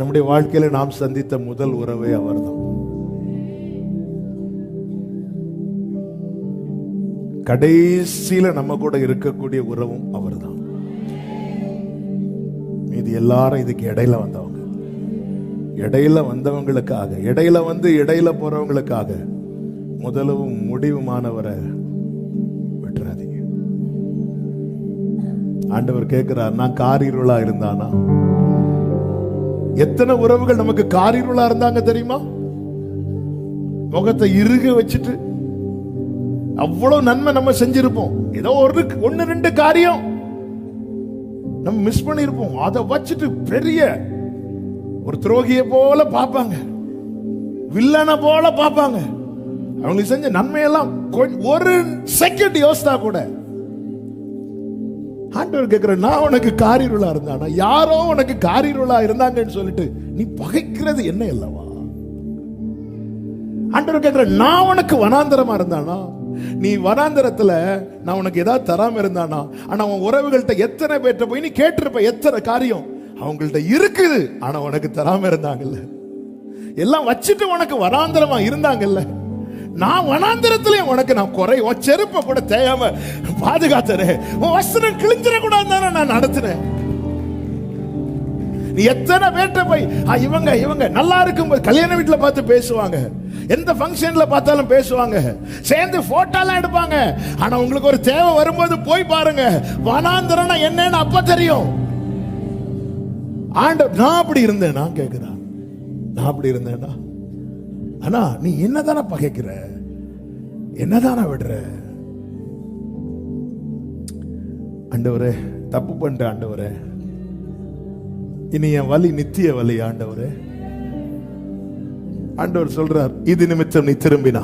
நம்முடைய வாழ்க்கையில நாம் சந்தித்த முதல் உறவே அவர்தான். கடைசியில நம்ம கூட இருக்கக்கூடிய உறவும் அவர்தான். இது எல்லாரும் இதுக்கு இடையில வந்தவங்க. இடையில வந்தவங்களுக்காக இடையில வந்து இடையில போறவங்களுக்காக முதலவும் முடிவுமானவரை விட்டுறாதீங்க. ஆண்டவர் கேட்கிறார் நான் காரிருளா இருந்தானா? எத்தனை உறவுகள் நமக்கு காரிருளா இருந்தாங்க தெரியுமா? முகத்தை இறுக வச்சுட்டு அவ்வளவு நன்மை நம்ம செஞ்சிருப்போம். ஏதோ ஒரு ஒன்னு ரெண்டு காரியம் நம்ம மிஸ் பண்ணிருப்போம். அதை வச்சுட்டு பெரிய ஒரு துரோகியை போல பார்ப்பாங்க. வில்லனை போல பார்ப்பாங்க. அவங்களுக்கு செஞ்ச நன்மையெல்லாம் ஒரு செகண்ட் யோசித்தா கூட ஆண்டவர் கேட்கிற நான் உனக்கு காரிருளா இருந்தானா? யாரோ உனக்கு காரிருளா இருந்தாங்கன்னு சொல்லிட்டு நீ பகைக்கிறது என்ன அல்லவா? ஆண்டவர் கேட்கிற நான் உனக்கு வனாந்தரமா இருந்தானா? நீ வனாந்தரத்துல நான் உனக்கு ஏதாவது தராம இருந்தானா? ஆனா உன் உறவுகள்கிட்ட எத்தனை பேர்ட்ட போய் நீ கேட்டிருப்ப எத்தனை காரியம்? அவங்கள்ட்ட இருக்குது ஆனா உனக்கு தராம இருந்தாங்கல்ல. எல்லாம் வச்சுட்டு உனக்கு வனாந்தரமா இருந்தாங்கல்ல. நான் வனாந்தரத்திலே உனக்கு நான் குறை உன் செருப்பை கூட தேயாம பாதுகாத்தனே உன் வசனம் கிழிஞ்சிடக்கூடாது நான் நடத்துறேன் நீ எத்தனை பேர்ட்ட போய் இவங்க இவங்க நல்லா இருக்கும்போது கல்யாண வீட்டுல பார்த்து பேசுவாங்க. எந்த ஃபங்க்ஷன்ல பார்த்தாலும் பேசுவாங்க. சேர்ந்து ஃபோட்டோலாம் எடுப்பாங்க. ஆனா உங்களுக்கு ஒரு தேவை வரும்போது போய் பாருங்க. வனாந்தரம்னா என்னன்னு அப்ப தெரியும். ஆண்ட நான் அப்படி இருந்தேனா கேக்குறா நான் அப்படி இருந்தேனா ஆனால் நீ என்னதானே பகைக்கிற? என்னதானே விடுற? ஆண்டவரே தப்பு பண்ணிட்ட ஆண்டவரே. இனி என் வலி நித்திய வலி ஆண்டவரே. ஆண்டவர் சொல்றார் இது நிமித்தம் நீ திரும்பினா.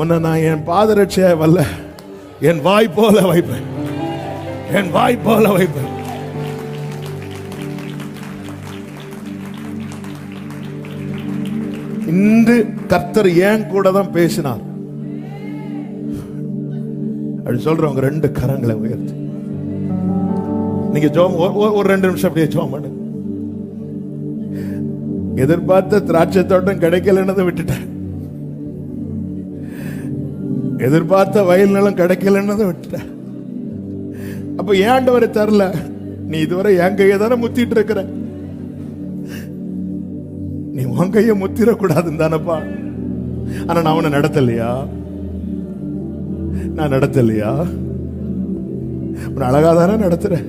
உன்னை நான் என் பாதரட்சியா வல்ல என் வாய் போல வைப்பேன். என் வாய் போல வைப்பேன். இன்று கர்த்தர் ஏன் கூட தான் பேசினார். அப்படி சொல்றவங்க ரெண்டு கரங்களை உயர்த்து. நீங்க ஜோம் ஒரு ரெண்டு நிமிஷம் அப்படியே ஜோம் பண்ணு. எதிர்பார்த்த திராட்சை தோட்டம் கிடைக்கலன்னு விட்டுட்டேன். எதிர்பார்த்த வயல் நிலம் கிடைக்கலன்னு விட்டுட்டேன். அப்ப ஏன் வரை தரல? நீ இதுவரை என் கையை தானே முத்திட்டு இருக்கிற. நீ உன் கையை முத்திரக்கூடாதுன்னு தானப்பா. ஆனா நான் உன்னை நடத்தலையா? நான் நடத்தலையா? உன்னை அழகா தானே நடத்துறேன்.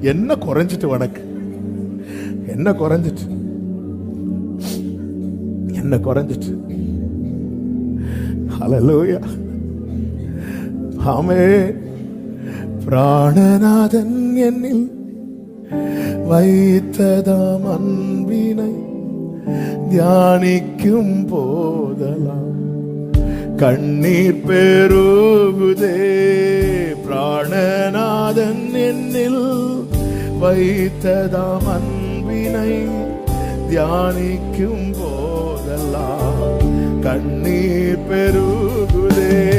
என்ன குறைஞ்சிட்டு உனக்கு? என்ன குறைஞ்சிட்டு? என்ன குறைஞ்சிட்டு? ஹalleluya ஆமே. பிராணநாதன் என்னில் வைத்ததாம் அன்பினை தியானிக்கும் போதலாம் கண்ணீர் பெருகுதே பிராணநாதன் என்னில் வைத்ததாம் அன்பினை தியானிக்கும் போதெல்லாம் கண்ணீர் பெருகுதே.